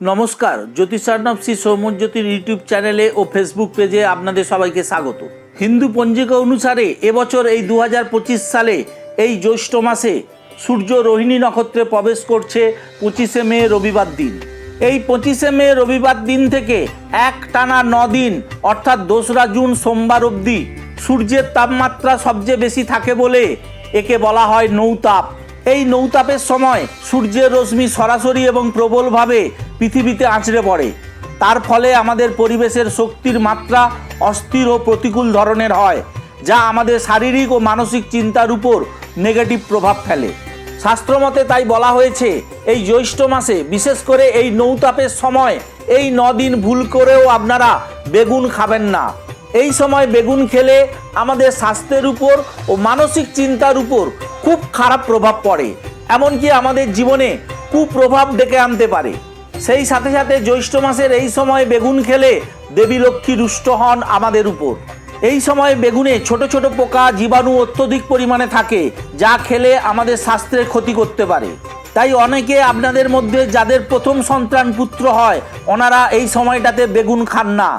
নমস্কার জ্যোতিষার্ণব শ্রী সৌম্যজ্যোতির ইউটিউব চ্যানেলে ও ফেসবুক পেজে আপনাদের সবাইকে স্বাগত। হিন্দু পঞ্জিকা অনুসারে এবছর এই দু হাজার পঁচিশ সালে এই জ্যৈষ্ঠ মাসে সূর্য রোহিণী নক্ষত্রে প্রবেশ করছে পঁচিশে মে রবিবার দিন। এই পঁচিশে মে রবিবার দিন থেকে এক টানা ন দিন, অর্থাৎ দোসরা জুন সোমবার অবধি সূর্যের তাপমাত্রা সবচেয়ে বেশি থাকে বলে একে বলা হয় নৌতাপ। এই নৌতাপের সময় সূর্যের রশ্মি সরাসরি এবং প্রবলভাবে পৃথিবীতে আঁচড়ে পড়ে। তার ফলে আমাদের পরিবেশের শক্তির মাত্রা অস্থির ও প্রতিকূল ধরনের হয়, যা আমাদের শারীরিক ও মানসিক চিন্তার উপর নেগেটিভ প্রভাব ফেলে। শাস্ত্রমতে তাই বলা হয়েছে, এই জ্যৈষ্ঠ মাসে বিশেষ করে এই নৌতাপের সময় এই দিন ভুল করেও আপনারা বেগুন খাবেন না। এই সময় বেগুন খেলে আমাদের স্বাস্থ্যের উপর ও মানসিক চিন্তার উপর খুব খারাপ প্রভাব পড়ে, এমনকি আমাদের জীবনে কুপ্রভাব ডেকে আনতে পারে। সেই সাথে সাথে জ্যৈষ্ঠ মাসের এই সময় বেগুন খেলে দেবী লক্ষ্মী রুষ্ট হন আমাদের উপর। এই সময় বেগুনে ছোট ছোট পোকা, জীবাণু অত্যধিক পরিমাণে থাকে, যা খেলে আমাদের স্বাস্থ্যের ক্ষতি করতে পারে। তাই অনেকে আপনাদের মধ্যে যাদের প্রথম সন্তান পুত্র হয়, ওনারা এই সময়টাতে বেগুন খান না।